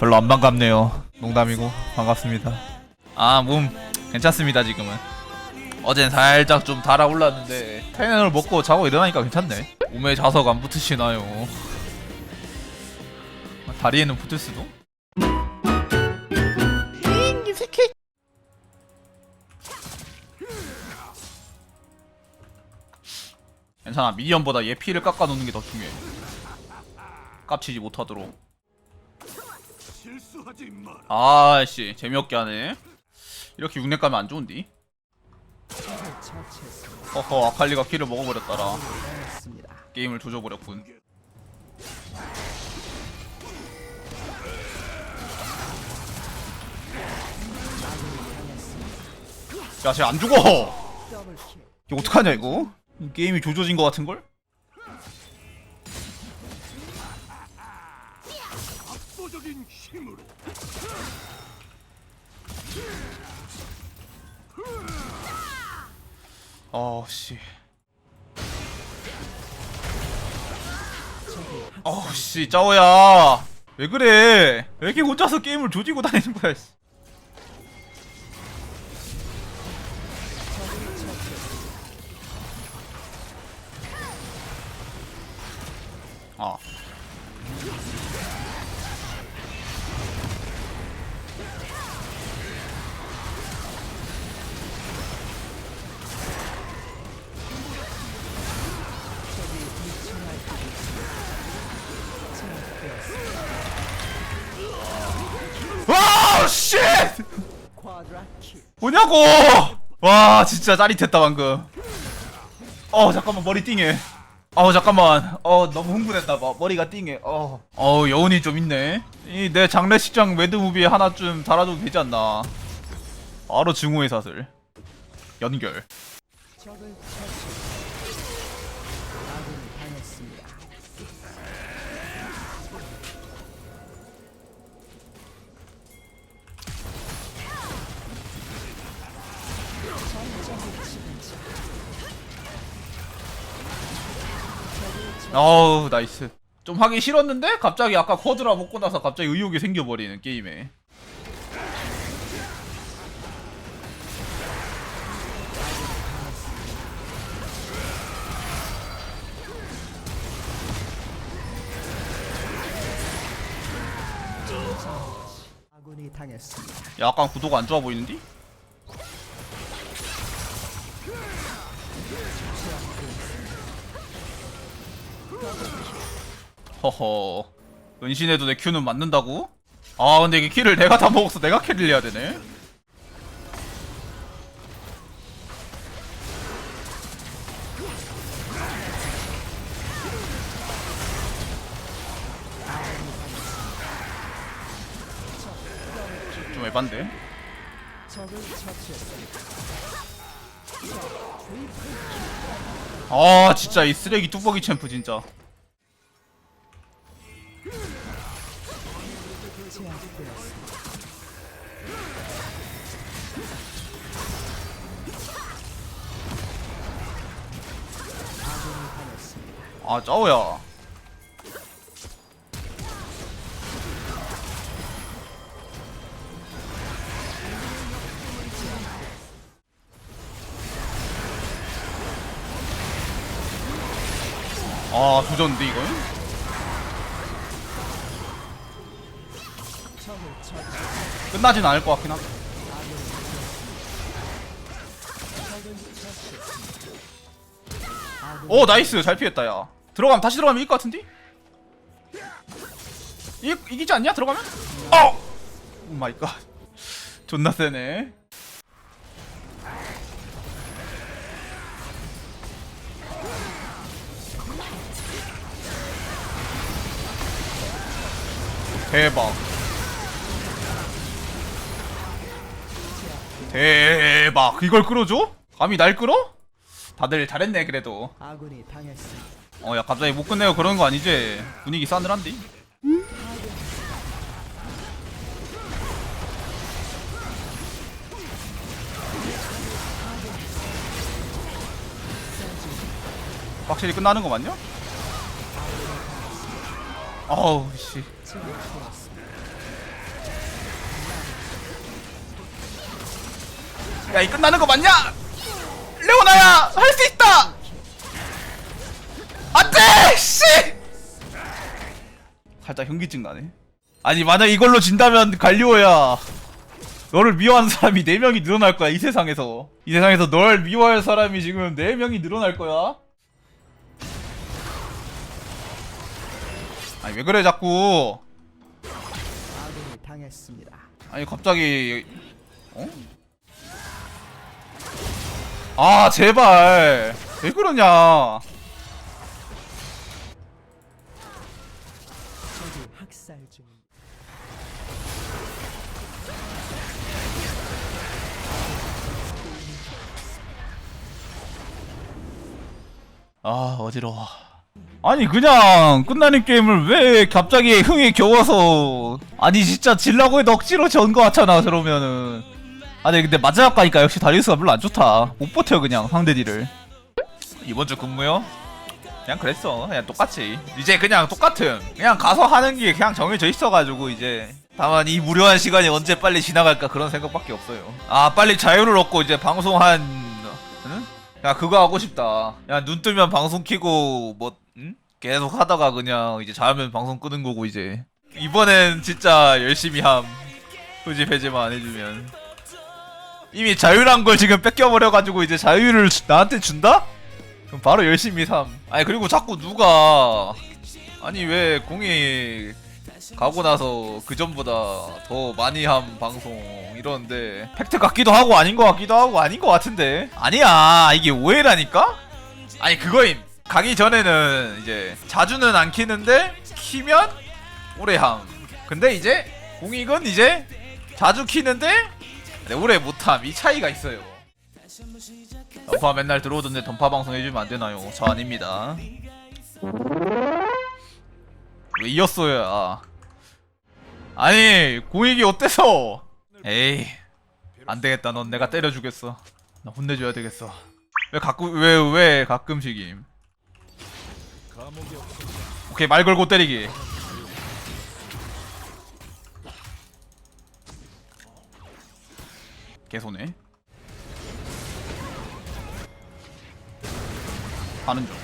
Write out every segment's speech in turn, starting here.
별로 안 반갑네요. 농담이고 반갑습니다. 아 몸 괜찮습니다 지금은. 어젠 살짝 좀 달아올랐는데 테너를 먹고 자고 일어나니까 괜찮네. 몸에 자석 안 붙으시나요? 다리에는 붙을 수도? 괜찮아 미니언보다 얘 피를 깎아놓는 게 더 중요해. 깝치지 못하도록. 아씨 재미없게 하네. 이렇게 6렙 가면 안 좋은디? 허허 아칼리가 키를 먹어버렸더라. 게임을 조져버렸군. 야쟤 안 죽어! 이거 어떡하냐 이거? 이 게임이 조져진 것 같은걸? 어 씨 어씨 짜오야. 왜 그래? 왜 이렇게 혼자서 게임을 조지고 다니는 거야 씨. 아 뭐냐고! 와 진짜 짜릿했다 방금. 어 잠깐만 머리 띵해. 어 잠깐만. 어 너무 흥분했다 봐. 머리가 띵해. 어, 어 여운이 좀 있네. 이 내 장례식장 매드무비에 하나쯤 달아줘도 되지 않나. 바로 증오의 사슬. 연결. 적을 어우 나이스 좀 하기 싫었는데 갑자기 아까 쿼드라 먹고 나서 갑자기 의욕이 생겨버리는 게임에. 약간 구도가 안 좋아 보이는데? 허허 은신해도 내 큐는 맞는다고? 아 근데 이게 킬을 내가 다 먹어서 내가 캐리를 해야 되네 좀 에반데? 아 진짜 이 쓰레기 뚜벅이 챔프 진짜 아 짜오야 아 조졌는데 이건? 끝나진 않을 것 같긴 한데 오 나이스 잘 피했다 야 들어가면 다시 들어가면 이길 것 같은데? 이, 이기지 않냐 들어가면? 어! 오 마이 갓 존나 세네 대박 대박 이걸 끌어줘? 감히 날 끌어? 다들 잘했네 그래도 아군이 당했습니다. 어야 갑자기 못 끝내고 그러는 거 아니지? 분위기 싸늘한데? 확실히 끝나는 거 맞냐? 어우 씨 야, 이 끝나는 거 맞냐? 레오나야, 할 수 있다. 안 돼, 씨. 살짝 현기증 나네. 아니 만약 이걸로 진다면 갈리오야. 너를 미워하는 사람이 4명이 늘어날 거야 이 세상에서 이 세상에서 널 미워할 사람이 지금 4명이 늘어날 거야 아니 왜 그래 자꾸. 아니 갑자기 어? 아 제발. 왜 그러냐. 아 어지러워. 아니 그냥 끝나는 게임을 왜 갑자기 흥에 겨워서. 아니 진짜 질라고 해도 억지로 전 거 같잖아 그러면은 아니 근데 마지막 가니까 역시 다리우스가 별로 안 좋다. 못 버텨 그냥 상대 딜을. 이번 주 근무요? 그냥 그랬어. 그냥 똑같이. 이제 그냥 똑같음 그냥 가서 하는 게 그냥 정해져 있어가지고 이제. 다만 이 무료한 시간이 언제 빨리 지나갈까 그런 생각밖에 없어요. 아 빨리 자유를 얻고 이제 방송 한 응? 야 그거 하고 싶다. 야 눈 뜨면 방송 키고 뭐 응? 계속 하다가 그냥 이제 자면 방송 끄는 거고 이제. 이번엔 진짜 열심히 함. 굳이 배제만 안 해주면 이미 자유란 걸 지금 뺏겨버려가지고 이제 자유를 주- 나한테 준다? 그럼 바로 열심히 삼. 아니 그리고 자꾸 누가 아니 왜 공이 가고 나서 그 전보다 더 많이 함 방송 이러는데 팩트 같기도 하고 아닌 것 같기도 하고 아닌 것 같은데. 아니야. 이게 오해라니까? 아니 그거임. 가기 전에는 이제 자주는 안 키는데 키면 오래 함. 근데 이제 공익은 이제 자주 키는데 네, 오래 못함. 이 차이가 있어요. 던파 맨날 들어오던데 던파 방송 해주면 안 되나요? 저 아닙니다. 왜 이었어야 아니 공익이 어때서? 에이 안 되겠다. 넌 내가 때려주겠어. 나 혼내줘야 되겠어. 왜 가끔 왜왜 가끔씩임? 오케이 말 걸고 때리기 개소네. 하는 중.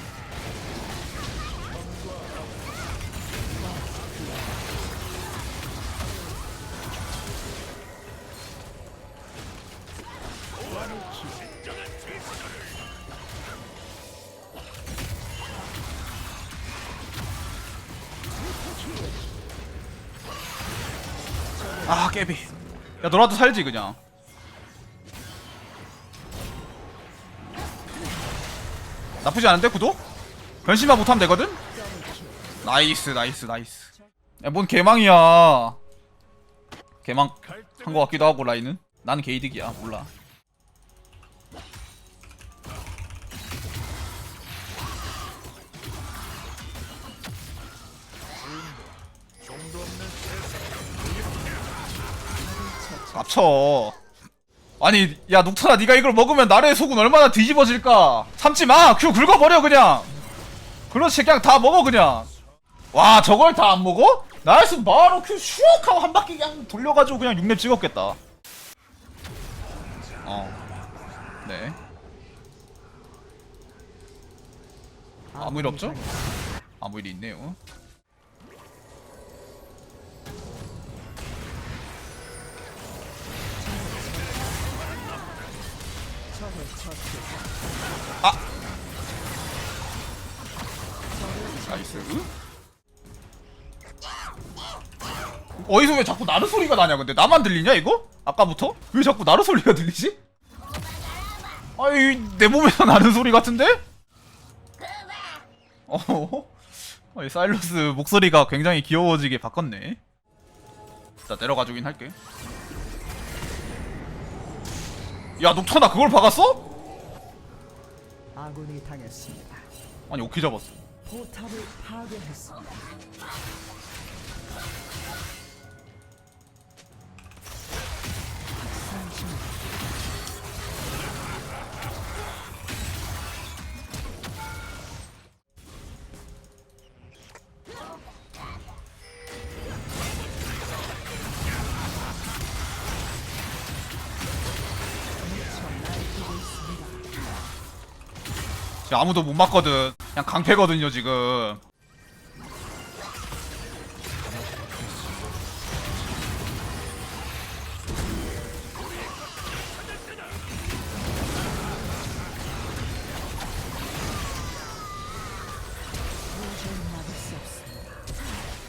아 깨비. 야 너라도 살지 그냥 나쁘지 않은데 구도? 변신만 못하면 되거든? 나이스 나이스 나이스. 야 뭔 개망이야. 개망 한 거 같기도 하고 라인은. 난 게이득이야 몰라. 깝쳐 아니 야 녹턴아 네가 이걸 먹으면 나의 속은 얼마나 뒤집어질까? 참지마! 큐 긁어버려 그냥! 그렇지 그냥 다 먹어 그냥! 와 저걸 다 안 먹어? 나였으면 바로 큐 슉 하고 한 바퀴 그냥 돌려가지고 그냥 6렙 찍었겠다. 어네. 아무 일 없죠? 아무 일이 있네요 처치. 나이스 어디서 왜 자꾸 나르 소리가 나냐 근데 나만 들리냐 이거? 아까부터? 왜 자꾸 나르 소리가 들리지? 아이 내 몸에서 나는 소리 같은데? 어? 아이 사일러스 목소리가 굉장히 귀여워지게 바꿨네 자 내려가주긴 할게 야 녹턴아 그걸 박았어? 아군이 당했습니다. 아니 오케이 잡았어 포탑을 파괴했습니다. 아무도 못 맞거든. 그냥 강패거든요 지금.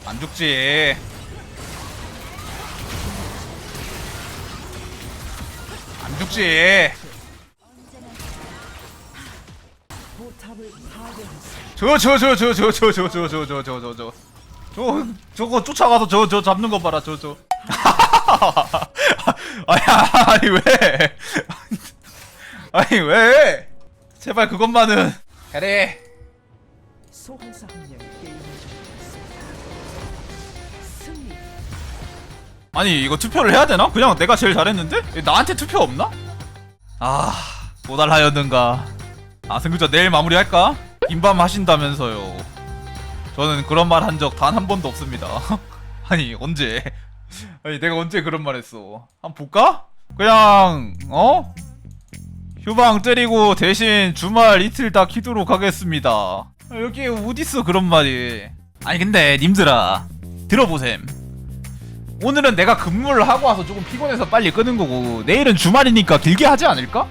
안 죽지. 안 죽지. 파괴했습니다. 저저저저저저저저저저저저저저 저거 쫓아가서 저저 잡는 거 봐라 저 저. 아니 아니 왜? 아니 왜? 제발 그것만은 해래. 소환사 한명 게임을 종료했습니다. 승리. 아니 이거 투표를 해야 되나? 그냥 내가 제일 잘했는데? 나한테 투표 없나? 아 모달하였는가 아 승규자 내일 마무리할까? 인밤 하신다면서요. 저는 그런 말 한 적 단 한 번도 없습니다. 아니 언제? 아니 내가 언제 그런 말 했어? 한 번 볼까? 그냥 어? 휴방 때리고 대신 주말 이틀 다 키도록 하겠습니다. 아, 여기 어딨어 그런 말이? 아니 근데 님들아 들어보셈. 오늘은 내가 근무를 하고 와서 조금 피곤해서 빨리 끄는 거고 내일은 주말이니까 길게 하지 않을까?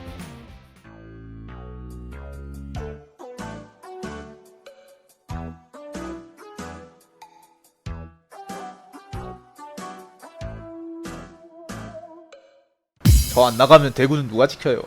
저 안 나가면 대구는 누가 지켜요?